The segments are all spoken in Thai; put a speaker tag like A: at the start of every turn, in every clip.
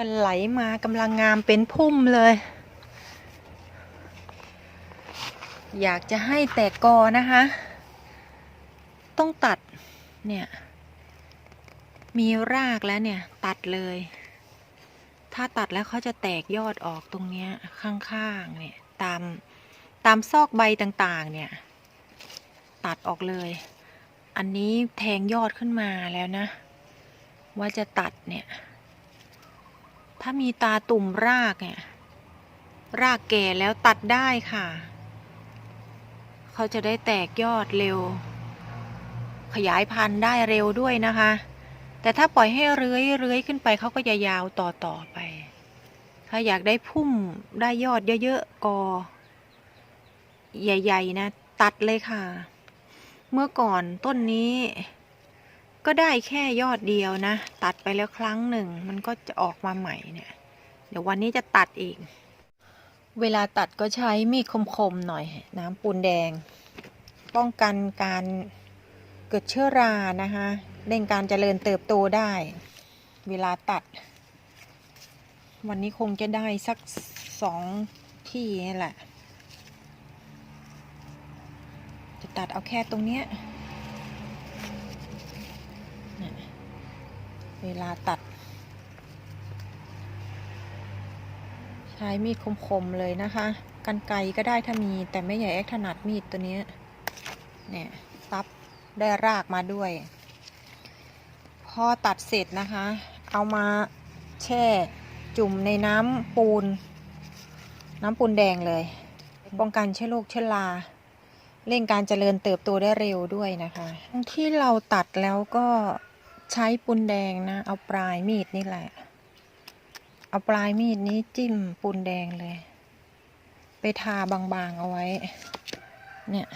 A: เงินไหลมากำลังงามเป็นพุ่มเลย อยากจะให้แตกกอนะคะ ต้องตัดเนี่ย มีรากแล้วเนี่ยตัดเลย ถ้าตัดแล้วเขาจะแตกยอดออกตรงเนี้ยข้างๆเนี่ยตามตามซอกใบต่างๆเนี่ย ตัดออกเลย อันนี้แทงยอดขึ้นมาแล้วนะ ว่าจะตัดเนี่ย ถ้ามีตาตุ่มรากเนี่ยรากแก่แล้วตัดได้ค่ะ เขาจะได้แตกยอดเร็ว ขยายพันธุ์ได้เร็วด้วยนะคะ แต่ถ้าปล่อยให้เลื้อยเลื้อยขึ้นไปเขาก็จะยาวต่อต่อไป ถ้าอยากได้พุ่มได้ยอดเยอะๆกอ ใหญ่ ๆ นะ ตัดเลยค่ะ เมื่อก่อนต้นนี้ ก็ได้แค่ยอดเดียวนะ ตัดไปแล้วครั้งหนึ่ง มันก็จะออกมาใหม่เนี่ย เดี๋ยววันนี้จะตัดอีก เวลาตัดก็ใช้มีดคมๆหน่อย น้ำปูนแดง ป้องกันการเกิดเชื้อรานะคะเร่งการเจริญเติบโตได้ เวลาตัด วันนี้คงจะได้สักสองที่นี่แหละ จะตัดเอาแค่ตรงเนี้ยเนี่ย เวลาตัด ใช้มีดคมๆเลยนะคะกันไกรก็ได้ถ้ามีแต่ไม่ใหญ่แอคถนัดมีดตัวนี้เนี่ยซับได้รากมาด้วย พอตัดเสร็จนะคะ เอามาแช่จุ่มในน้ำปูน น้ำปูนแดงเลย ป้องกันเชื้อโรคเชื้อราเร่งการเจริญเติบโตได้เร็วด้วยนะคะ ที่เราตัดแล้วก็ ใช้ปูนแดงนะ เอาปลายมีดนี่แหละ เอาปลายมีดนี้จิ้มปูนแดงเลย ไปทาบางๆเอาไว้ เนี่ย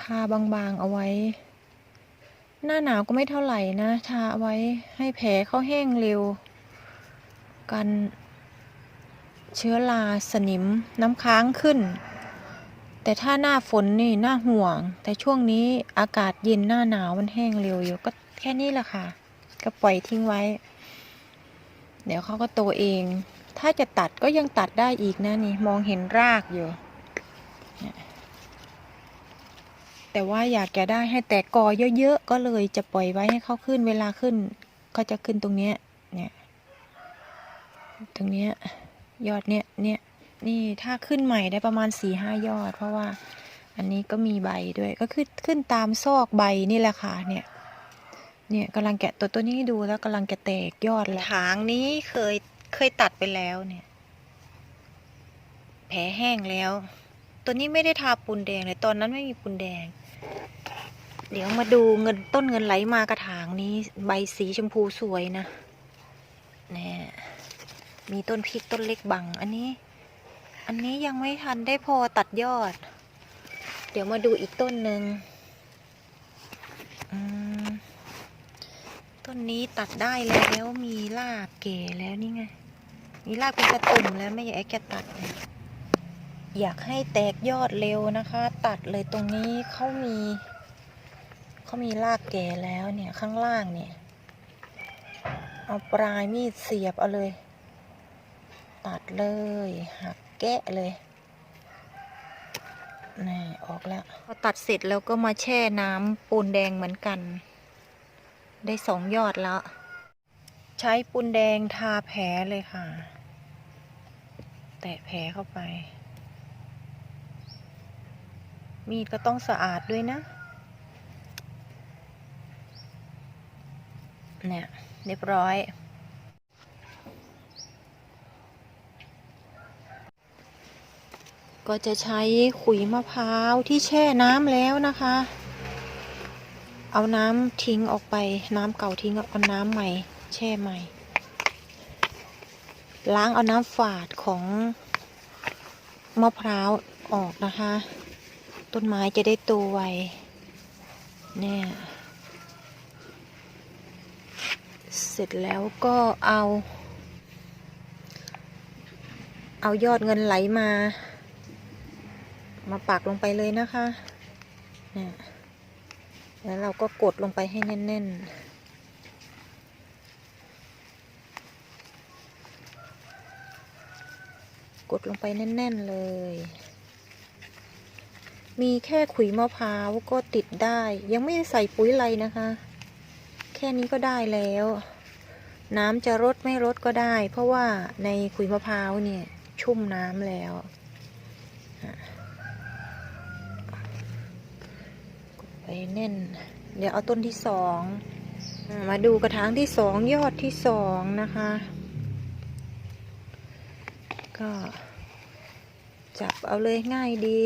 A: ทาบางๆเอาไว้ หน้าหนาวก็ไม่เท่าไหร่นะ ทาเอาไว้ให้แผลเขาแห้งเร็ว กันเชื้อราสนิมน้ำค้างขึ้น แต่ถ้าหน้าฝนนี่น่าห่วง แต่ช่วงนี้อากาศเย็นหน้าหนาวมันแห้งเร็วอยู่ก็แค่นี้แหละค่ะ ก็ปล่อยทิ้งไว้ เดี๋ยวเขาก็โตเอง ถ้าจะตัดก็ยังตัดได้อีกนะนี่มองเห็นรากอยู่ แต่ว่าอยากจะได้ให้แตกกอเยอะๆก็เลยจะปล่อยไว้ให้เขาขึ้นเวลาขึ้นก็จะขึ้นตรงเนี้ยเนี่ยตรงเนี้ยยอดเนี้ยเนี่ย นี่ถ้าขึ้นใหม่ได้ประมาณสี่ห้ายอด เพราะว่าอันนี้ก็มีใบด้วยก็ขึ้นขึ้นตามซอกใบนี่แหละค่ะเนี่ยเนี่ยกำลังแกะตัวตัวนี้ดูแล้วกำลังจะแตกยอดแล้วถางนี้เคยเคยตัดไปแล้วเนี่ย แผลแห้งแล้ว ตัวนี้ไม่ได้ทาปูนแดงเลยตอนนั้นไม่มีปูนแดง เดี๋ยวมาดูเงินต้นเงินไหลมากระถางนี้ ใบสีชมพูสวยนะเนี่ยมีต้นพริกต้นเล็กบัง อันนี้ อันนี้ยังไม่ทันได้พอตัดยอด เดี๋ยวมาดูอีกต้นหนึ่งต้นนี้ตัดได้แล้วมีรากเก๋แล้วนี่ไง มีรากเป็นกระตุ่มแล้วไม่อยากแกตัด อยากให้แตกยอดเร็วนะคะ ตัดเลยตรงนี้เขามีเขามีรากแก่แล้วเนี่ยข้างล่างเนี่ย เอาปลายมีดเสียบเอาเลย ตัดเลยหัก แกะเลยนี่ออกแล้ว พอตัดเสร็จแล้วก็มาแช่น้ำปูนแดงเหมือนกัน ได้สองยอดแล้ว ใช้ปูนแดงทาแผลเลยค่ะ แตะแผลเข้าไป มีดก็ต้องสะอาดด้วยนะ เนี่ยเรียบร้อย ก็จะใช้ขุยมะพร้าวที่แช่น้ำแล้วนะคะ เอาน้ำทิ้งออกไปน้ำเก่าทิ้งเอาน้ำใหม่ แช่ใหม่ ล้างเอาน้ำฝาดของมะพร้าวออกนะคะ ต้นไม้จะได้โตไวเนี่ยเสร็จแล้วก็เอา เอายอดเงินไหลมา มาปักลงไปเลยนะคะเนี่ยแล้วเราก็กดลงไปให้แน่น ๆกดลงไปแน่น ๆ เลย มีแค่ขุยมะพร้าวก็ติดได้ ยังไม่ใส่ปุ๋ยอะไรนะคะ แค่นี้ก็ได้แล้ว น้ำจะรดไม่รดก็ได้ เพราะว่าในขุยมะพร้าวเนี่ย ชุ่มน้ำแล้ว ไปแน่น เดี๋ยวเอาต้นที่สองมาดูกระถางที่สองยอดที่สองนะคะ ก็จับเอาเลยง่ายดี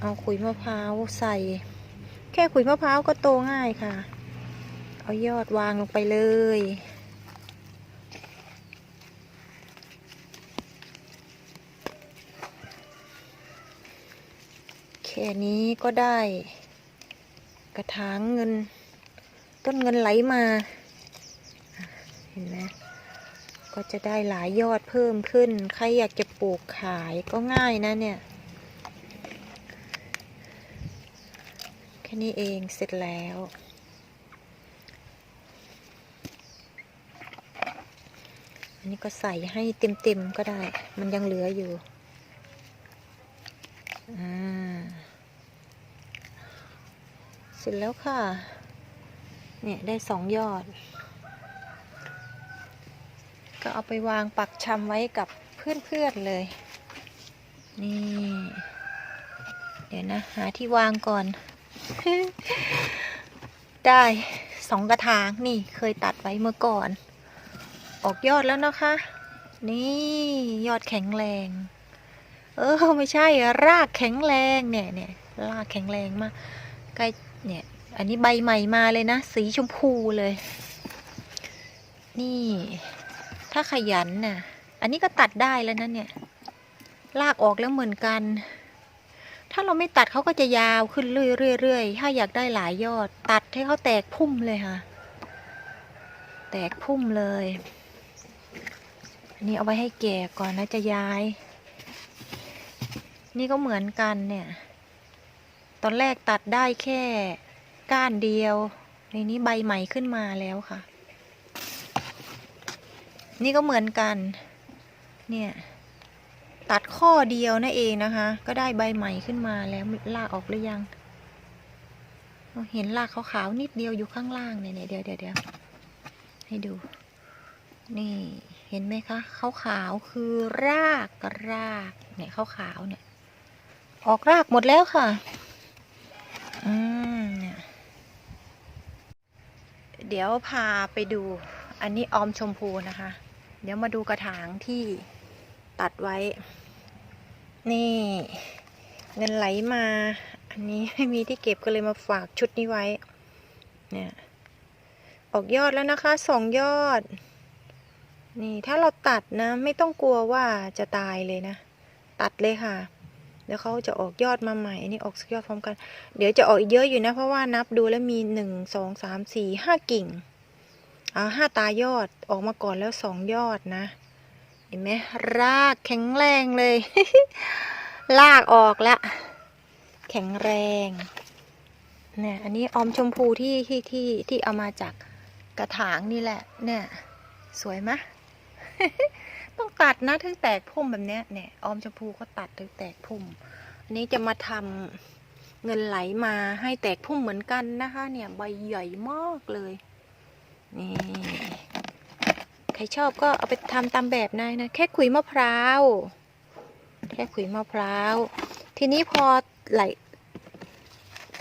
A: เอาขุยมะพร้าวใส่ แค่ขุยมะพร้าวก็โตง่ายค่ะ เอายอดวางลงไปเลย ค่นี้ก็ได้ กระถางเงิน ต้นเงินไหลมาเห็นไหมก็จะได้หลายยอดเพิ่มขึ้น ใครอยากจะปลูกขายก็ง่ายนะเนี่ย แค่นี้เองเสร็จแล้วอันนี้ก็ใส่ให้เต็มๆก็ได้ มันยังเหลืออยู่ อ่า ร็จแล้วค่ะ เนี่ยได้สองยอด ก็เอาไปวางปักชำไว้กับเพื่อนๆเลย นี่ เดี๋ยวนะ หาที่วางก่อน ได้สองกระถางนี่เคยตัดไว้เมื่อก่อน ออกยอดแล้วนะคะ นี่ยอดแข็งแรง เออไม่ใช่รากแข็งแรงเนี่ยเนี่ยรากแข็งแรงมากใกล้ เนี่ย อันนี้ใบใหม่มาเลยนะ สีชมพูเลย นี่ ถ้าขยันน่ะ อันนี้ก็ตัดได้แล้วนะเนี่ย ลากออกแล้วเหมือนกัน ถ้าเราไม่ตัดเขาก็จะยาวขึ้นเรื่อยๆถ้าอยากได้หลายยอด ตัดให้เขาแตกพุ่มเลยค่ะ แตกพุ่มเลยนนี้เอาไว้ให้แก่ก่อนนะจะย้าย นี่ก็เหมือนกันเนี่ย อนแรกตัดได้แค่ก้านเดียว ในนี้ใบใหม่ขึ้นมาแล้วค่ะ นี่ก็เหมือนกัน เนี่ย ตัดข้อเดียวนั่นเองนะคะ ก็ได้ใบใหม่ขึ้นมาแล้วลากออกหรือยัง เห็นลากขาวๆนิดเดียวอยู่ข้างล่างเนี่ยเดี๋ยวเดี๋ยวเดี๋ยวให้ดู นี่เห็นไหมคะขาวๆคือรากรากเนี่ยขาวๆเนี่ย ออกรากหมดแล้วค่ะ อืมเนี่ย เดี๋ยวพาไปดูอันนี้ออมชมพูนะคะ เดี๋ยวมาดูกระถางที่ตัดไว้ นี่เงินไหลมา อันนี้ไม่มีที่เก็บก็เลยมาฝากชุดนี้ไว้ เนี่ย ออกยอดแล้วนะคะสองยอด นี่ถ้าเราตัดนะ ไม่ต้องกลัวว่าจะตายเลยนะ ตัดเลยค่ะ เดี๋ยวเขาจะออกยอดมาใหม่อันนี้ออกสกยอดพร้อมกัน เดี๋ยวจะออกอีกเยอะอยู่นะ เพราะว่านับดูแล้วมีหนึ่งสองสามสี่ห้ากิ่งอ่าห้าตายอดออกมาก่อนแล้วสองยอดนะ เห็นไหมรากแข็งแรงเลยลากออกละ แข็งแรงเนี่ยอันนี้ออมชมพูที่ที่ที่ที่เอามาจากกระถางนี่แหละ เนี่ย สวยไหม ต้องตัดนะถึงแตกพุ่มแบบเนี้ยเนี่ยออมชมพูก็ตัดถึงแตกพุ่ม อันนี้จะมาทำเงินไหลมาให้แตกพุ่มเหมือนกันนะคะ เนี่ยใบใหญ่มากเลยนี่ใครชอบก็เอาไปทำตามแบบนายนะแค่ขุยมะพร้าวแค่ขุยมะพร้าว ทีนี้พอไหล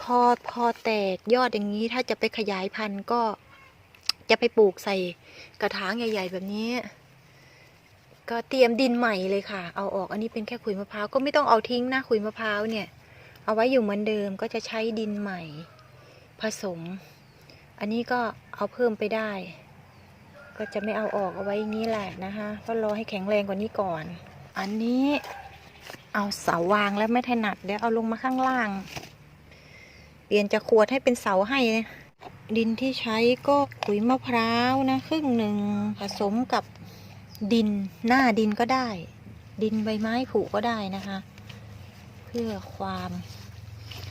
A: พอพอแตกยอดอย่างนี้ถ้าจะไปขยายพันธุ์ก็จะไปปลูกใส่กระถางใหญ่ ๆ แบบนี้ ก็เตรียมดินใหม่เลยค่ะ เอาออกอันนี้เป็นแค่ขุยมะพร้าวก็ไม่ต้องเอาทิ้งนะขุยมะพร้าวเนี่ย เอาไว้อยู่เหมือนเดิมก็จะใช้ดินใหม่ ผสม อันนี้ก็เอาเพิ่มไปได้ ก็จะไม่เอาออกเอาไว้งนี้แหละนะคะก็รอให้แข็งแรงกว่านี้ก่อน อันนี้เอาเสาวางแล้วไม่ถนัดเดี๋ยวเอาลงมาข้างล่าง เปลี่ยนจากขวดให้เป็นเสาให้ดินที่ใช้ก็ขุยมะพร้าวนะครึ่งหนึ่งผสมกับ ดินหน้าดินก็ได้ ดินใบไม้ผุก็ได้นะคะ เพื่อความ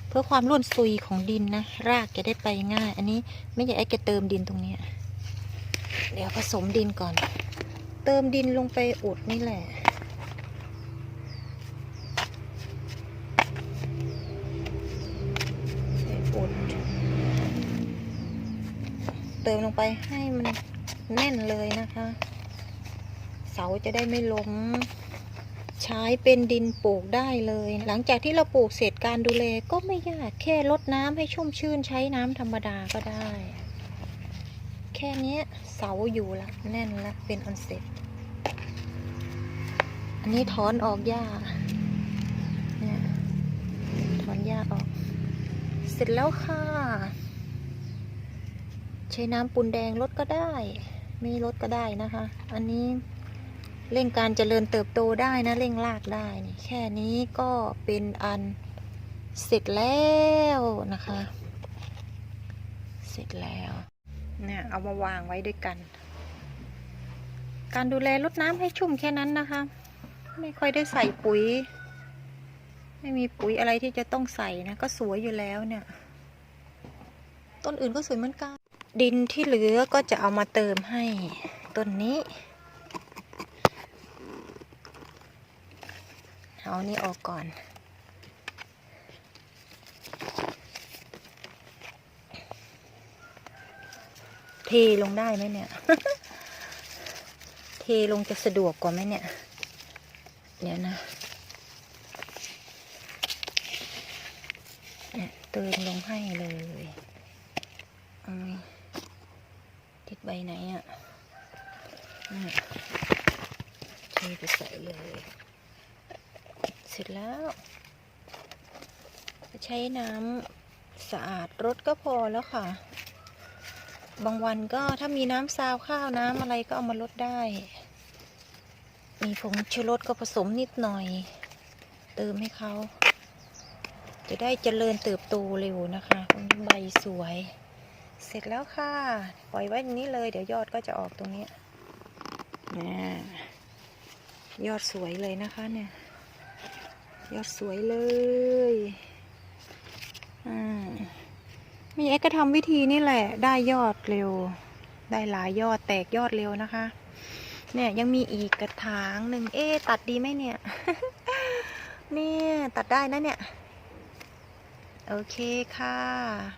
A: เพื่อความร่วนซุยของดินนะ รากจะได้ไปง่าย อันนี้ไม่อยากให้แกเติมดินตรงเนี้ยเดี๋ยวผสมดินก่อน เติมดินลงไปอุดนี่แหละใส่อุดเติมลงไปให้มันแน่นเลยนะคะ เสาจะได้ไม่ล้ม ใช้เป็นดินปลูกได้เลย หลังจากที่เราปลูกเสร็จการดูแลก็ไม่ยากแค่ลดน้ำให้ชุ่มชื่นใช้น้ำธรรมดาก็ได้ แค่นี้เสาอยู่ละแน่นละเป็นอันเสร็จ อันนี้ถอนออกหญ้าเนี่ยถอนหญ้าออก เสร็จแล้วค่ะ ใช้น้ำปูนแดงลดก็ได้ไม่ลดก็ได้นะคะ อันนี้ เร่งการเจริญเติบโตได้นะเร่งรากได้นี่แค่นี้ก็เป็นอันเสร็จแล้วนะคะ เสร็จแล้วเนี่ยเอามาวางไว้ด้วยกัน การดูแลรดน้ำให้ชุ่มแค่นั้นนะคะ ไม่ค่อยได้ใส่ปุ๋ย ไม่มีปุ๋ยอะไรที่จะต้องใส่นะก็สวยอยู่แล้วเนี่ย ต้นอื่นก็สวยเหมือนกัน ดินที่เหลือก็จะเอามาเติมให้ต้นนี้ เอานี่ออกก่อน เทลงได้ไหมเนี่ย เทลงจะสะดวกกว่าไหมเนี่ย เดี๋ยวนะเนี่ยเติมลงให้เลยอาไงติดใบไหนอะเนี่ยเทไปใส่เลย เสร็จแล้ว ใช้น้ำสะอาดรดก็พอแล้วค่ะ บางวันก็ถ้ามีน้ำซาวข้าวน้ำอะไรก็เอามาลดได้ มีผงชูรสก็ผสมนิดหน่อย เติมให้เขา จะได้เจริญเติบโตเร็วนะคะใบสวย เสร็จแล้วค่ะ ปล่อยไว้อย่างนี้เลย เดี๋ยวยอดก็จะออกตรงนี้เนี่ยยอดสวยเลยนะคะเนี่ย ยอดสวยเลยอ่ามีแอ็กก็ทำวิธีนี่แหละ ได้ยอดเร็ว ได้หลายยอดแตกยอดเร็วนะคะ เนี่ยยังมีอีกกระถางหนึ่งเอ๊ตัดดีไหมเนี่ย เนี่ย ตัดได้นะเนี่ย โอเคค่ะ